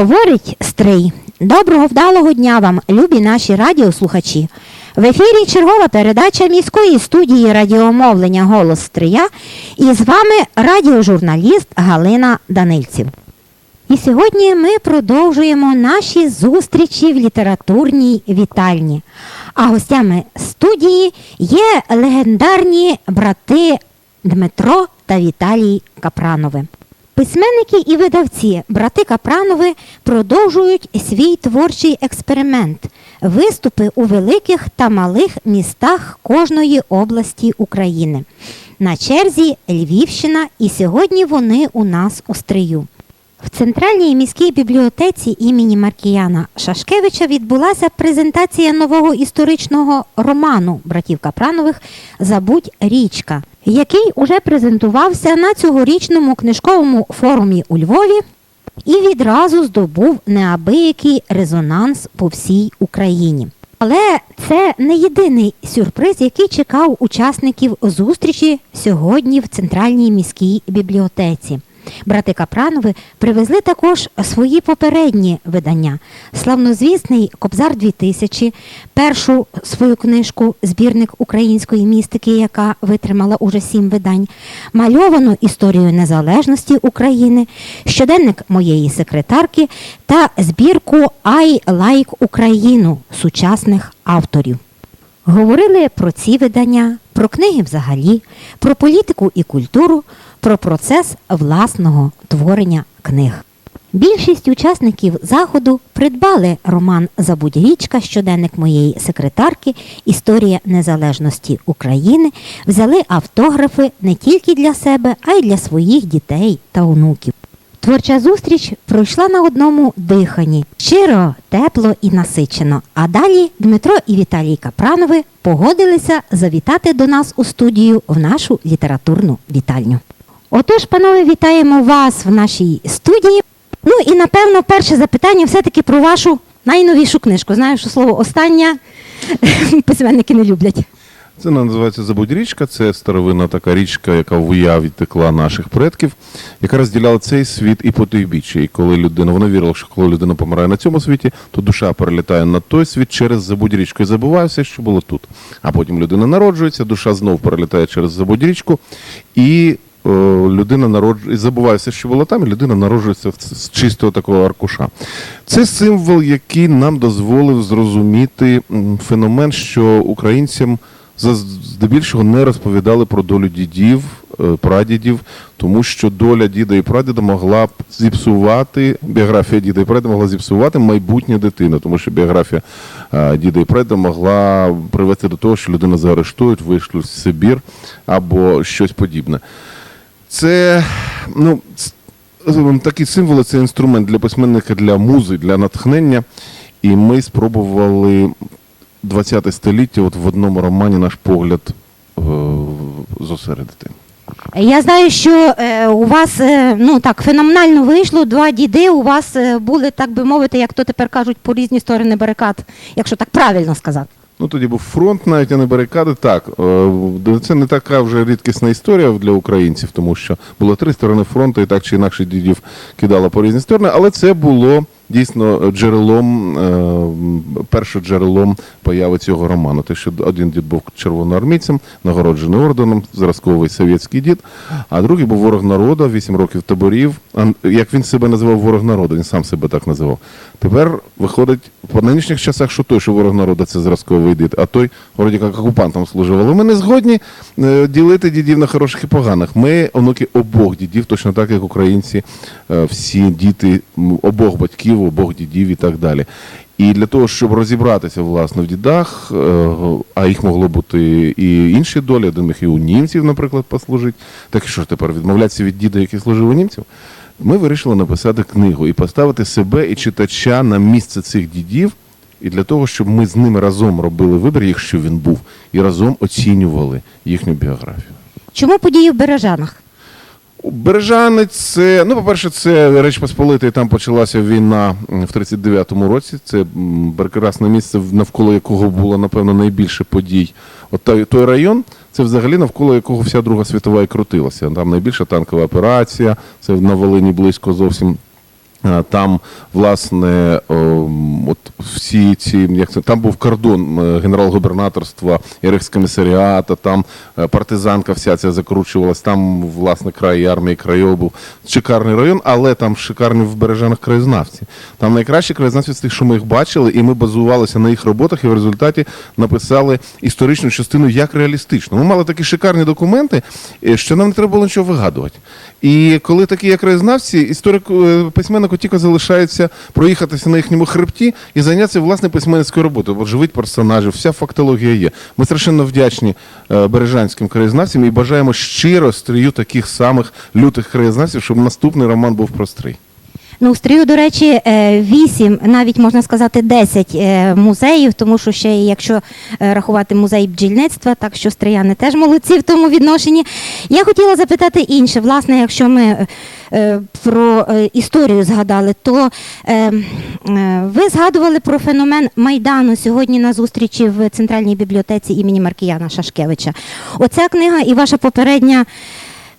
Говорить Стрий. Доброго вдалого дня вам, любі наші радіослухачі. В ефірі чергова передача міської студії радіомовлення Голос Стрия і з вами радіожурналіст Галина Данильців. І сьогодні ми продовжуємо наші зустрічі в літературній вітальні. А гостями студії є легендарні брати Дмитро та Віталій Капранови. Письменники і видавці брати Капранови продовжують свій творчий експеримент виступи у великих та малих містах кожної області України. На черзі Львівщина, і сьогодні вони у нас у стрию. В центральній міській бібліотеці імені Маркіяна Шашкевича відбулася презентація нового історичного роману братів Капранових Забудь річка, який уже презентувався на цьогорічному книжковому форумі у Львові і відразу здобув неабиякий резонанс по всій Україні. Але це не єдиний сюрприз, який чекав учасників зустрічі сьогодні в центральній міській бібліотеці. Брати Капранови привезли також свої попередні видання. Славнозвісний Кобзар 2000, першу свою книжку Збірник української містики, яка витримала уже сім видань, мальовану історію незалежності України, щоденник моєї секретарки та збірку I Like Україну сучасних авторів. Говорили про ці видання, про книги взагалі, про політику і культуру, про процес власного творення книг. Більшість учасників заходу придбали роман Забудь річка, щоденник моєї секретарки, Історія незалежності України, взяли автографи не тільки для себе, а й для своїх дітей та онуків. Творча зустріч пройшла на одному диханні щиро, тепло і насичено. А далі Дмитро і Віталій Капранови погодилися завітати до нас у студію в нашу літературну вітальню. Отож, панове, вітаємо вас в нашій студії. Ну і напевно перше запитання все-таки про вашу найновішу книжку. Знаю, що слово остання письменники не люблять. Це називається Забудь річка. Це старовинна така річка, яка в уяві текла наших предків, яка розділяла цей світ і потойбіччя. І коли людина, вона вірила, що коли людина помирає на цьому світі, то душа перелітає на той світ через Забудь річку і забуває все, що було тут. А потім людина народжується, душа знов перелітає через Забудь річку, і людина народжує, забуває все, що було там, і людина народжується з чистого такого аркуша. Це символ, який нам дозволив зрозуміти феномен, що українцям здебільшого не розповідали про долю дідів, е, прадідів, тому що доля діда і прадіда могла зіпсувати, біографія діда і прадіда могла зіпсувати майбутнє дитини, тому що біографія е, діда і прадіда могла привести до того, що людина заарештують, вишлють в Сибір або щось подібне. Це ну, такі символи це інструмент для письменника, для музи, для натхнення. І ми спробували 20 століття от в одному романі наш погляд е, зосередити. Я знаю, що е, у вас е, ну так феноменально вийшло. Два діди у вас е, були, так би мовити, як то тепер кажуть, по різні сторони барикад, якщо так правильно сказати. Ну тоді був фронт, навіть а не барикади. Так, е, це не така вже рідкісна історія для українців, тому що було три сторони фронту, і так чи інакше дідів кидало по різні сторони, але це було дійсно джерелом, е, першим джерелом появи цього роману. Те, що один дід був червоноармійцем, нагороджений орденом, зразковий совєтський дід, а другий був ворог народу, 8 років таборів. Як він себе називав ворог народу, він сам себе так називав. Тепер виходить по нинішніх часах, що той, що ворог народу, це зразковий дід, а той вроді як окупантом служив. Але ми не згодні е, ділити дідів на хороших і поганих. Ми онуки обох дідів, точно так як українці, е, всі діти обох батьків, обох дідів і так далі. І для того, щоб розібратися власне в дідах, е, а їх могло бути і інші долі, один міг і у німців, наприклад, послужить. Так і що ж тепер відмовлятися від діда, який служив у німців? Ми вирішили написати книгу і поставити себе і читача на місце цих дідів, і для того, щоб ми з ними разом робили вибір, якщо він був, і разом оцінювали їхню біографію. Чому події в Бережанах? Бережанець, це, ну, по-перше, це Реч Посполитий, там почалася війна в 39-му році. Це прекрасне місце, навколо якого було, напевно, найбільше подій. От той, той район, це взагалі навколо якого вся Друга світова і крутилася. Там найбільша танкова операція, це на Волині близько зовсім Там, власне, от всі ці, як це, там був кордон генерал-губернаторства, Ерехскомісаріата, там е, партизанка вся ця закручувалась, там, власне, край армії Крайов був шикарний район, але там шикарні в бережанах краєзнавці. Там найкращі краєзнавці з тих, що ми їх бачили, і ми базувалися на їх роботах, і в результаті написали історичну частину як реалістично. Ми мали такі шикарні документи, е, що нам не треба було нічого вигадувати. І коли такі як краєзнавці, історику е, тільки залишається проїхатися на їхньому хребті і зайнятися власне письменницькою роботою, бо живуть персонажів, вся фактологія є. Ми страшенно вдячні е, бережанським краєзнавцям і бажаємо щиро стрію таких самих лютих краєзнавців, щоб наступний роман був про стрій. Ну, у Стрию, до речі, е, вісім, навіть можна сказати, десять е, музеїв, тому що ще якщо е, рахувати музей бджільництва, так що стрияни теж молодці в тому відношенні. Я хотіла запитати інше. Власне, якщо ми про історію згадали, то ви згадували про феномен Майдану сьогодні на зустрічі в Центральній бібліотеці імені Маркіяна Шашкевича. Оця книга і ваша попередня.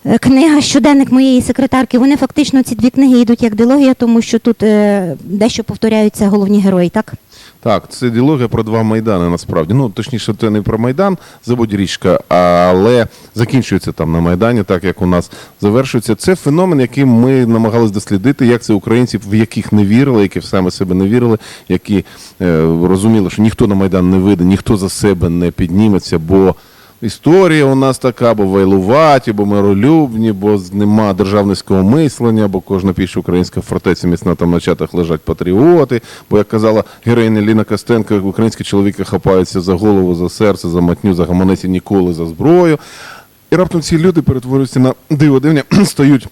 Е, Книга Щоденник моєї секретарки. Вони фактично ці дві книги йдуть як дилогія, тому що тут е, дещо повторяються головні герої, так? Так, це діалогія про два майдани насправді. Ну, точніше, це не про Майдан, забудь річка, але закінчується там на Майдані, так як у нас завершується. Це феномен, який ми намагались дослідити, як це українці, в яких не вірили, які в саме себе не вірили, які е, розуміли, що ніхто на Майдан не вийде, ніхто за себе не підніметься, бо. Історія у нас така, бо вайлуваті, бо миролюбні, бо нема державницького мислення, бо кожна піч українська фортеця міцна там на чатах лежать патріоти. Бо, як казала героїня Ліна Костенко, українські чоловіки хапаються за голову, за серце, за матню, за гаманець ніколи за зброю. І раптом ці люди перетворюються на диво дивня, стають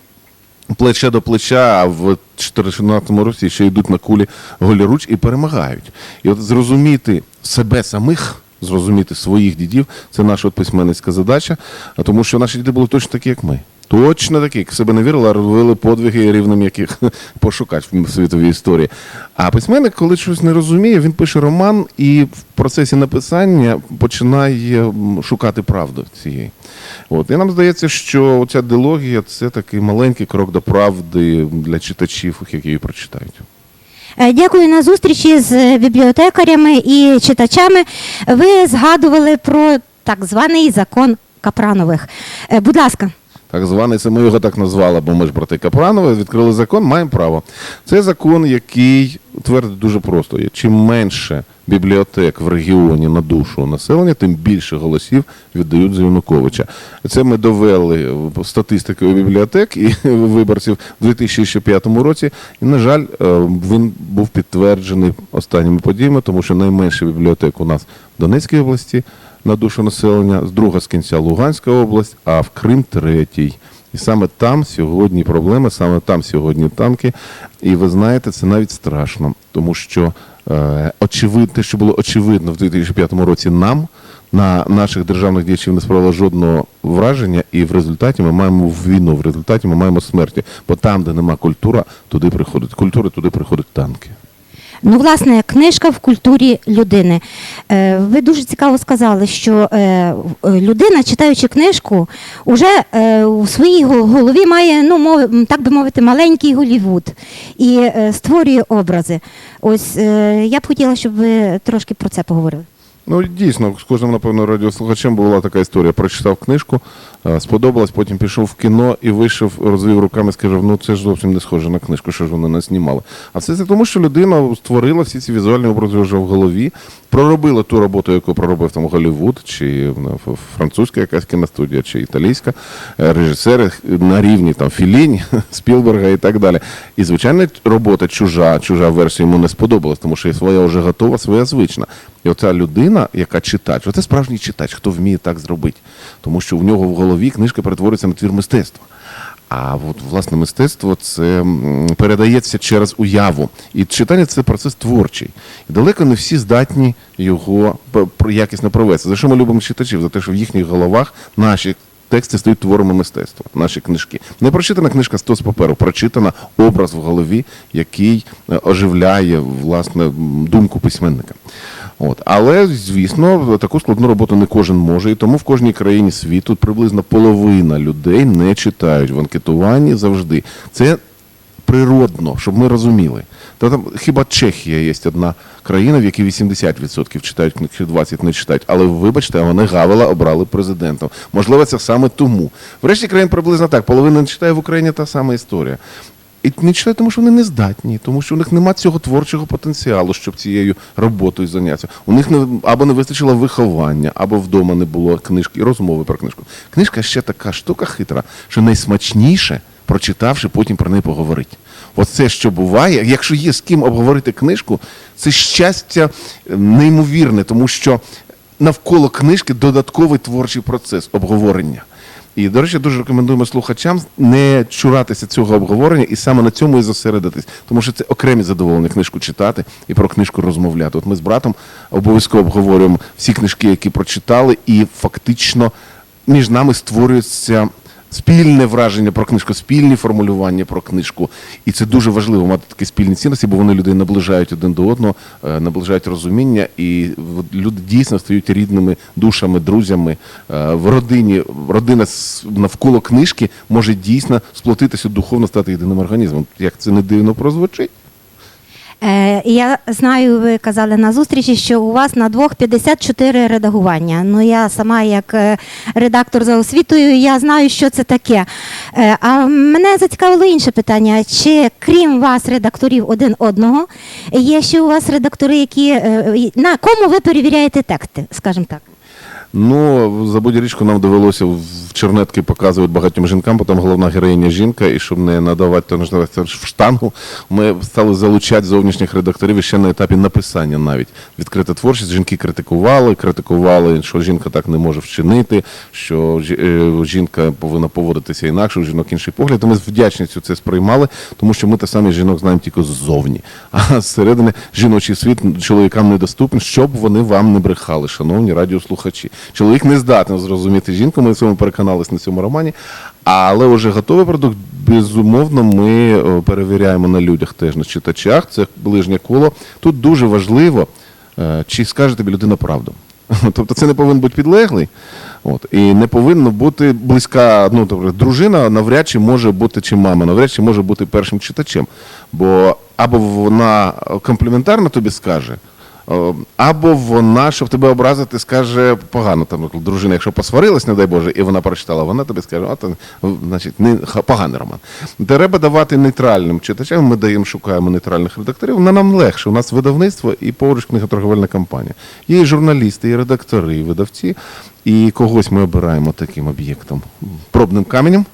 плече до плеча, а в 14 році ще йдуть на кулі голіруч і перемагають. І от зрозуміти себе самих. Зрозуміти своїх дідів це наша от письменницька задача, тому що наші діди були точно такі, як ми. Точно такі, як себе не вірили, а робили подвиги рівнем яких пошукати в світовій історії. А письменник, коли щось не розуміє, він пише роман і в процесі написання починає шукати правду цієї. От. І нам здається, що ця дилогія це такий маленький крок до правди для читачів, які її прочитають. Е, Дякую на зустрічі з е, бібліотекарями і читачами. Ви згадували про так званий закон Капранових. Е, Будь ласка. Так званий, це ми його так назвали, бо ми ж брати Капранови, відкрили закон, маємо право. Це закон, який твердить дуже просто: чим менше бібліотек в регіоні на душу населення, тим більше голосів віддають за Януковича. Це ми довели статистикою бібліотек і виборців у 2005 році. І, на жаль, е, він був підтверджений останніми подіями, тому що найменше бібліотек у нас в Донецькій області на душу населення, друга з кінця Луганська область, а в Крим третій. І саме там сьогодні проблеми, саме там сьогодні танки. І ви знаєте, це навіть страшно, тому що е, очевидно, те, що було очевидно в 2005 році нам, на наших державних діячів не справило жодного враження, і в результаті ми маємо війну, в результаті ми маємо смерті. Бо там, де нема культура, туди приходить культура, туди приходять танки. Ну, власне, книжка в культурі людини. Е, Ви дуже цікаво сказали, що е, е, людина, читаючи книжку, уже е, у своїй голові має, ну, так би мовити, маленький Голівуд і створює образи. Ось я б хотіла, щоб ви трошки про це поговорили. Ну, дійсно, з кожним, напевно, радіослухачем була така історія. Прочитав книжку, сподобалось, потім пішов в кіно і вийшов, розвів руками, сказав, ну це ж зовсім не схоже на книжку, що ж вони не знімали. А все це тому, що людина створила всі ці візуальні образи вже в голові, проробила ту роботу, яку проробив там Голлівуд, чи ну, французька якась кіностудія, чи італійська, е, режисери на рівні там Філінь, Спілберга і так далі. І звичайно, робота чужа, чужа версія йому не сподобалась, тому що своя вже готова, своя звична. І оця людина, яка читач, оце справжній читач, хто вміє так зробити. Тому що в нього в голові книжка перетворюється на твір мистецтва. А от власне мистецтво це передається через уяву. І читання це процес творчий. І далеко не всі здатні його якісно провести. За що ми любимо читачів? За те, що в їхніх головах наші тексти стають творами мистецтва, наші книжки. Не прочитана книжка сто з паперу, прочитана образ в голові, який е, оживляє власне думку письменника. От. Але, звісно, таку складну роботу не кожен може, і тому в кожній країні світу приблизно половина людей не читають в анкетуванні завжди. Це природно, щоб ми розуміли. То там хіба Чехія є одна країна, в якій 80% читають книжки, 20% не читають. Але вибачте, вони Гавела обрали президентом. Можливо, це саме тому. В решті країн приблизно так. Половина не читає в Україні та сама історія. Не читають, тому що вони не здатні, тому що у них немає цього творчого потенціалу, щоб цією роботою зайнятися. У них не або не вистачило виховання, або вдома не було книжки і розмови про книжку. Книжка ще така штука хитра, що найсмачніше, прочитавши, потім про неї поговорити. Оце, що буває, якщо є з ким обговорити книжку, це щастя е, неймовірне, тому що навколо книжки додатковий творчий процес обговорення. І, до речі, дуже рекомендуємо слухачам не чуратися цього обговорення і саме на цьому і зосередитись, тому що це окремі задоволення книжку читати і про книжку розмовляти. От ми з братом обов'язково обговорюємо всі книжки, які прочитали, і фактично між нами створюється спільне враження про книжку, спільні формулювання про книжку. І це дуже важливо мати такі спільні цінності, бо вони людей наближають один до одного, е, наближають розуміння, і люди дійсно стають рідними душами, друзями Е, в родині. Родина навколо книжки може дійсно сплотитися духовно, стати єдиним організмом. Як це не дивно прозвучить? Е, я знаю, ви казали на зустрічі, що у вас на двох 54 редагування. Ну я сама, як е, редактор за освітою, я знаю, що це таке. Е, а мене зацікавило інше питання: чи крім вас, редакторів один одного, є ще у вас редактори, які на кому ви перевіряєте тексти, скажімо так? Ну, за будь-річку нам довелося в чернетки показувати багатьом жінкам, бо там головна героїня жінка, і щоб не надавати в штангу, ми стали залучати зовнішніх редакторів і ще на етапі написання навіть. Відкрита творчість. Жінки критикували, критикували, що жінка так не може вчинити, що е, жінка повинна поводитися інакше, у жінок інший погляд. І ми з вдячністю це сприймали, тому що ми те самі жінок знаємо тільки ззовні. А зсередини жіночий світ чоловікам недоступний, щоб вони вам не брехали, шановні радіослухачі. Чоловік не здатний зрозуміти жінку, ми в цьому переконалися на цьому романі. Але вже готовий продукт, безумовно, ми е, перевіряємо на людях теж на читачах. Це ближнє коло. Тут дуже важливо, е, чи скаже тобі людина правду. Тобто це не повинен бути підлеглий. От, і не повинно бути близька, ну тобто, дружина навряд чи може бути, чи мама, навряд чи може бути першим читачем. Бо або вона компліментарно тобі скаже, Або вона, щоб тебе образити, скаже погано. Там дружина, якщо посварилась, не дай Боже, і вона прочитала, вона тобі скаже, а то, значить, не поганий роман. Треба давати нейтральним читачам. Ми даємо, шукаємо нейтральних редакторів. На нам легше. У нас видавництво і поруч книготорговельна компанія. Є і журналісти, і редактори, і видавці. І когось ми обираємо таким об'єктом, пробним каменем.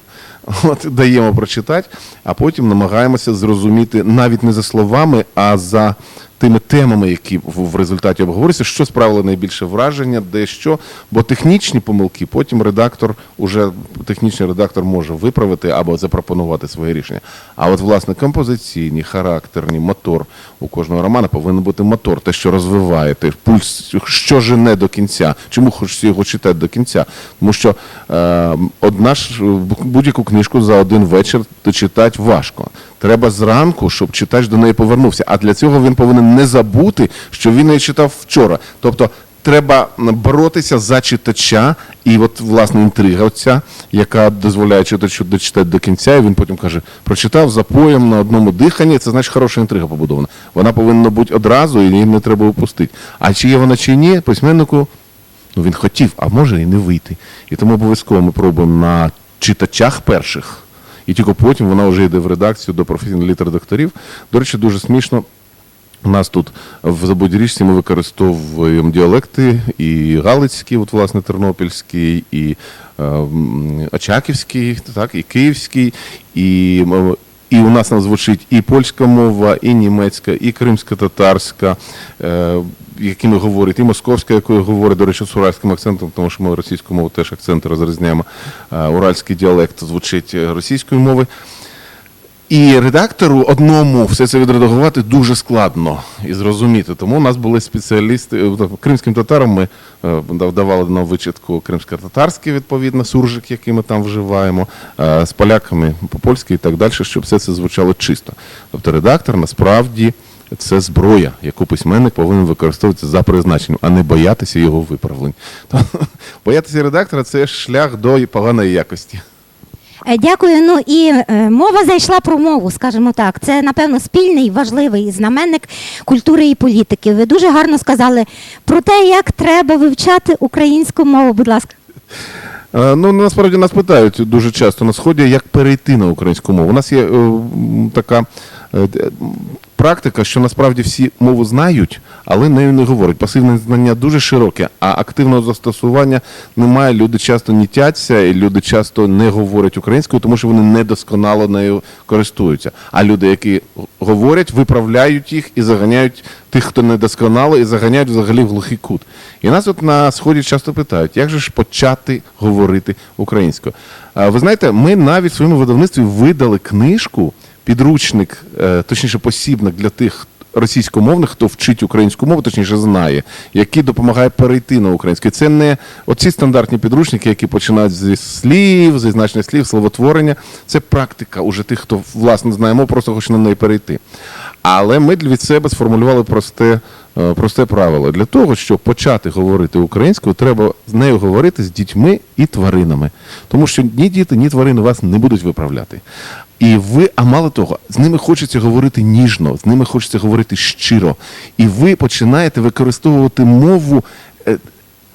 От даємо прочитати, а потім намагаємося зрозуміти навіть не за словами, а за тими темами, які в результаті обговорюються, що справило найбільше враження, де що. Бо технічні помилки потім редактор, уже технічний редактор може виправити або запропонувати своє рішення. А от, власне, композиційні, характерні, мотор у кожного романа повинен бути мотор, те, що розвиває, те, пульс, що жене до кінця. Чому хочеться його читати до кінця? Тому що е, одна ж будь-яку книжку за один вечір дочитати важко. Треба зранку, щоб читач до неї повернувся. А для цього він повинен не забути, що він її читав вчора. Тобто треба боротися за читача, і от власне інтрига оця, яка дозволяє читачу дочитати до кінця, і він потім каже: прочитав запоєм на одному диханні, це значить хороша інтрига побудована. Вона повинна бути одразу, і її не треба упустити. А чи є вона чи ні, письменнику Ну він хотів, а може і не вийти. І тому обов'язково ми пробуємо на читачах перших, і тільки потім вона вже йде в редакцію до професійних літередакторів. До речі, дуже смішно. У нас тут в Забудірічці ми використовуємо діалекти і Галицький, от, власне, Тернопільський, і е, Очаківський, так, і Київський, і, і у нас там звучить і польська мова, і німецька, і кримська-татарська, е, якими говорить, і московська, якою говорить, до речі, з уральським акцентом, тому що ми російську мову теж акценти розрізняємо. Е, Уральський діалект звучить е, російською мовою. І редактору одному все це відредагувати дуже складно і зрозуміти. Тому у нас були спеціалісти е, кримським татарам. Ми е, давали на вичитку кримсько-татарський, відповідно, суржик, який ми там вживаємо, е, з поляками по-польськи і так далі, щоб все це звучало чисто. Тобто редактор насправді це зброя, яку письменник повинен використовувати за призначенням, а не боятися його виправлень. Боятися редактора це шлях до поганої якості. Е, Дякую. Ну і е, мова зайшла про мову, скажімо так. Це, напевно, спільний важливий знаменник культури і політики. Ви дуже гарно сказали про те, як треба вивчати українську мову. Будь ласка. Е, Ну, насправді нас питають дуже часто на сході, як перейти на українську мову. У нас є така практика, що насправді всі мову знають, але нею не говорять. Пасивне знання дуже широке, а активного застосування немає. Люди часто нітяться, і люди часто не говорять українською, тому що вони недосконало нею користуються. А люди, які говорять, виправляють їх і заганяють тих, хто недосконало, і заганяють взагалі в глухий кут. І нас от на сході часто питають, як же ж почати говорити українською. Ви знаєте, ми навіть в своєму видавництві видали книжку, підручник, е, точніше, посібник для тих. Російськомовних, хто вчить українську мову, точніше знає, який допомагає перейти на українську. Це не оці стандартні підручники, які починають зі слів, зі значення слів, словотворення. Це практика уже тих, хто власне знає мову, просто хоче на неї перейти. Але ми від себе сформулювали просте, е, просте правило. Для того, щоб почати говорити українською, треба з нею говорити з дітьми і тваринами. Тому що ні діти, ні тварини вас не будуть виправляти. І ви, а мало того, з ними хочеться говорити ніжно, з ними хочеться говорити щиро. І ви починаєте використовувати мову. е,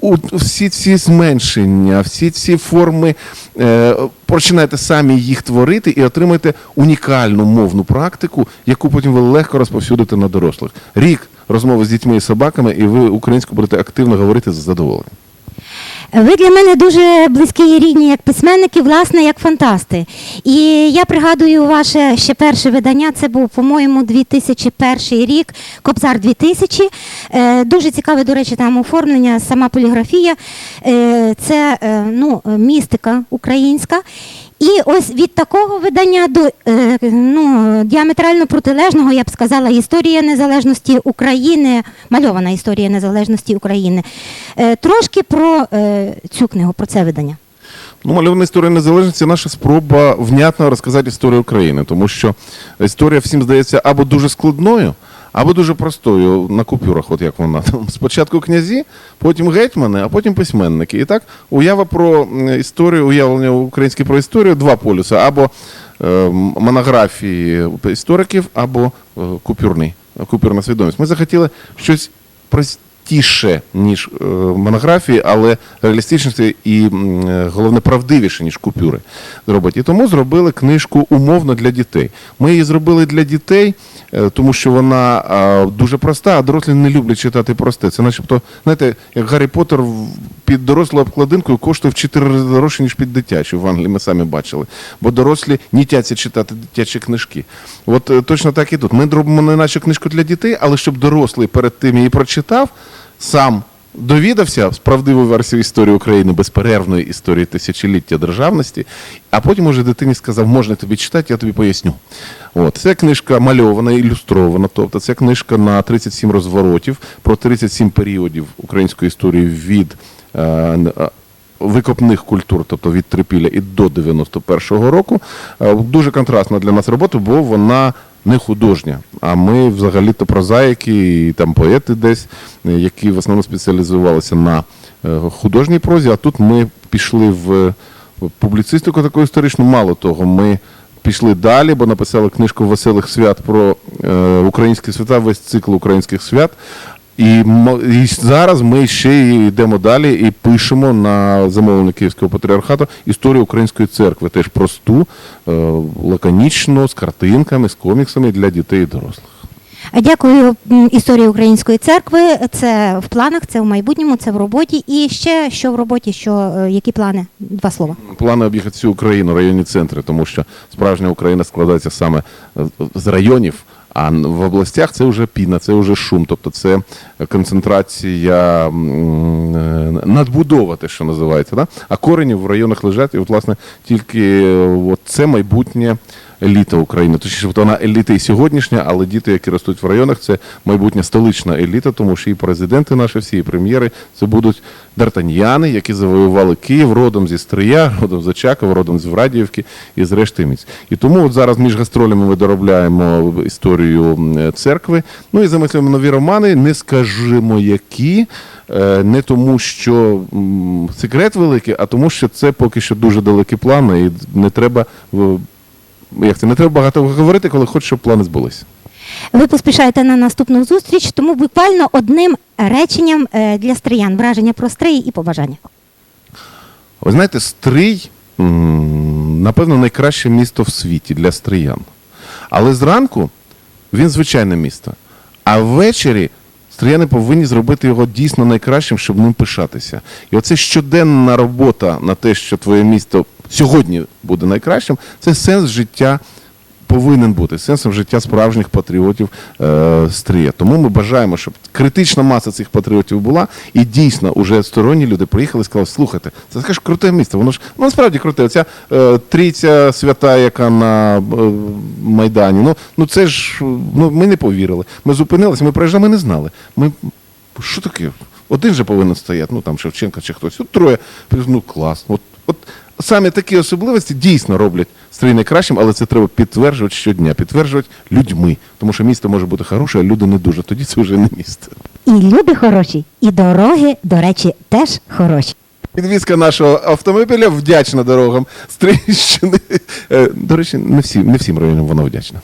у всі ці зменшення, всі ці форми е, починаєте самі їх творити і отримаєте унікальну мовну практику, яку потім ви легко розповсюдите на дорослих. Рік розмови з дітьми і собаками, і ви українською будете активно говорити з задоволенням. Ви для мене дуже близькі і рідні як письменники, власне, як фантасти. І я пригадую ваше ще перше видання. Це був, по-моєму, 2001 рік, Кобзар 2000. Е, Дуже цікаве, до речі, там оформлення, сама поліграфія. Е, Це е, ну, містика українська. І ось від такого видання до е, ну, діаметрально протилежного, я б сказала, історія незалежності України, мальована історія незалежності України. Е, трошки про е, цю книгу, про це видання. Ну, мальована історія незалежності наша спроба внятно розказати історію України, тому що історія всім здається або дуже складною, або дуже простою на купюрах, от як вона. Там Спочатку князі, потім гетьмани, а потім письменники. І так уява про історію, уявлення українське про історію два полюси: або е, монографії істориків, або е, купюрний, купюрна свідомість. Ми захотіли щось простіше, ніж е, монографії, але реалістичніше і е, головне правдивіше, ніж купюри зробити. І тому зробили книжку умовно для дітей. Ми її зробили для дітей, тому що вона дуже проста, а дорослі не люблять читати просте. Це начебто, знаєте, як Гаррі Поттер під дорослою обкладинкою коштує в 4 рази дорожче, ніж під дитячу. В Англії ми самі бачили. Бо дорослі нітяться читати дитячі книжки. От е, точно так і тут. Ми робимо не наче книжку для дітей, але щоб дорослий перед тим її прочитав, сам довідався з правдивою версією історії України, безперервної історії тисячоліття державності, а потім уже дитині сказав, можна тобі читати, я тобі поясню. От. Це книжка мальована, ілюстрована, тобто це книжка на 37 розворотів про 37 періодів української історії від е, е, викопних культур, тобто від Трипілля і до 91-го року. Е, Дуже контрастна для нас робота, бо вона не художня. А ми взагалі-то прозаїки і там поети десь, е, які в основному спеціалізувалися на е, художній прозі, а тут ми пішли в публіцистику таку історичну. Мало того, ми пішли далі, бо написали книжку веселих свят про е, українські свята, весь цикл українських свят. І, і зараз ми ще й йдемо далі і пишемо на замовлення Київського патріархату історію української церкви, теж просту, е, лаконічну, з картинками, з коміксами для дітей і дорослих. Дякую історії Української церкви. Це в планах, це в майбутньому, це в роботі. І ще що в роботі, що е, які плани? Два слова. Плани об'їхати всю Україну, районні центри, тому що справжня Україна складається саме е, з районів. А в областях це вже піна, це вже шум, тобто це концентрація е, надбудова, те, що називається. Да? А корені в районах лежать, і от, власне, тільки е, це майбутнє еліта України. Точніше, вона еліта і сьогоднішня, але діти, які ростуть в районах, це майбутня столична еліта, тому що і президенти наші, всі і прем'єри, це будуть дартаньяни, які завоювали Київ родом зі Стрия, родом з Очакова, родом з Врадіївки і з решти місць. І тому от зараз між гастролями ми доробляємо історію церкви. Ну і замислюємо нові романи, не скажімо які. Е, Не тому, що секрет великий, а тому, що це поки що дуже далекі плани, і не треба як це не треба багато говорити, коли хочеш, щоб плани збулися. Ви поспішаєте на наступну зустріч, тому буквально одним реченням е, для стриян враження про строї і побажання. Ви знаєте, Стрий, напевно, найкраще місто в світі для стриян. Але зранку він звичайне місто. А ввечері стрияни повинні зробити його дійсно найкращим, щоб ним пишатися. І оце щоденна робота на те, що твоє місто сьогодні буде найкращим, це сенс життя повинен бути сенсом життя справжніх патріотів е, Стрия. Тому ми бажаємо, щоб критична маса цих патріотів була, і дійсно уже сторонні люди приїхали і сказали, слухайте, це таке ж круте місто. Воно ж ну, насправді круте. Оця е, трійця свята, яка на е, Майдані. Ну, ну це ж ну, ми не повірили. Ми зупинилися, ми проїжджали, ми не знали. Ми що таке? Один же повинен стояти, ну там Шевченка чи хтось. От троє. Ну клас. От, от саме такі особливості дійсно роблять стрій найкращим, але це треба підтверджувати щодня, підтверджувати людьми. Тому що місто може бути хороше, а люди не дуже. Тоді це вже не місто. І люди хороші, і дороги, до речі, теж хороші. Підвізка нашого автомобіля вдячна дорогам Стрийщини. Е, До речі, не всім, не всім районам вона вдячна.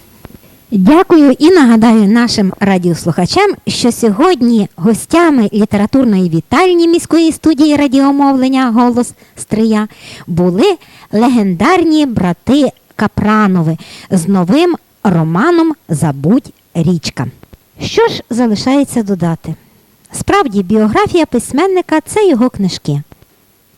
Дякую і нагадаю нашим радіослухачам, що сьогодні гостями літературної вітальні міської студії радіомовлення Голос Стрия були легендарні брати Капранови з новим романом Забудь річка. Що ж залишається додати? Справді, біографія письменника це його книжки.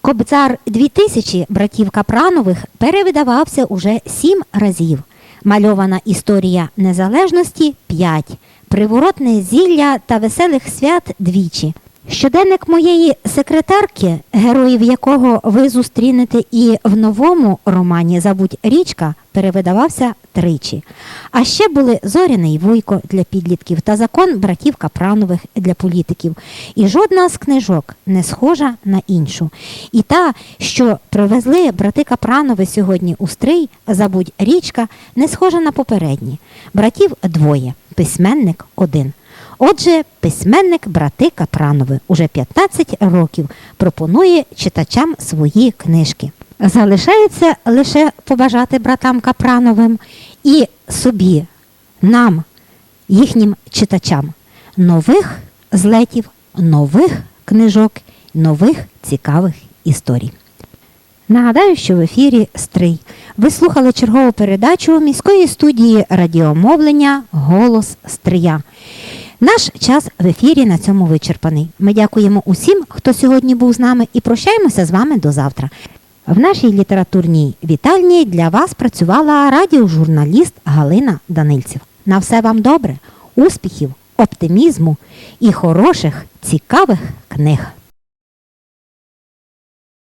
Кобзар 2000 братів Капранових перевидавався уже сім разів. Мальована історія незалежності 5, приворотне зілля та веселих свят двічі. Щоденник моєї секретарки, героїв якого ви зустрінете і в новому романі Забудь річка, перевидавався тричі. А ще були Зоряний Вуйко для підлітків та закон братів Капранових для політиків. І жодна з книжок не схожа на іншу. І та, що привезли брати Капранови сьогодні у стрий, забудь річка, не схожа на попередні. Братів двоє, письменник один. Отже, письменник брати Капранови уже 15 років пропонує читачам свої книжки. Залишається лише побажати братам Капрановим і собі, нам, їхнім читачам, нових злетів, нових книжок, нових цікавих історій. Нагадаю, що в ефірі Стрий. Ви слухали чергову передачу міської студії радіомовлення Голос Стрия. Наш час в ефірі на цьому вичерпаний. Ми дякуємо усім, хто сьогодні був з нами, і прощаємося з вами до завтра. В нашій літературній вітальні для вас працювала радіожурналіст Галина Данильців. На все вам добре, успіхів, оптимізму і хороших, цікавих книг.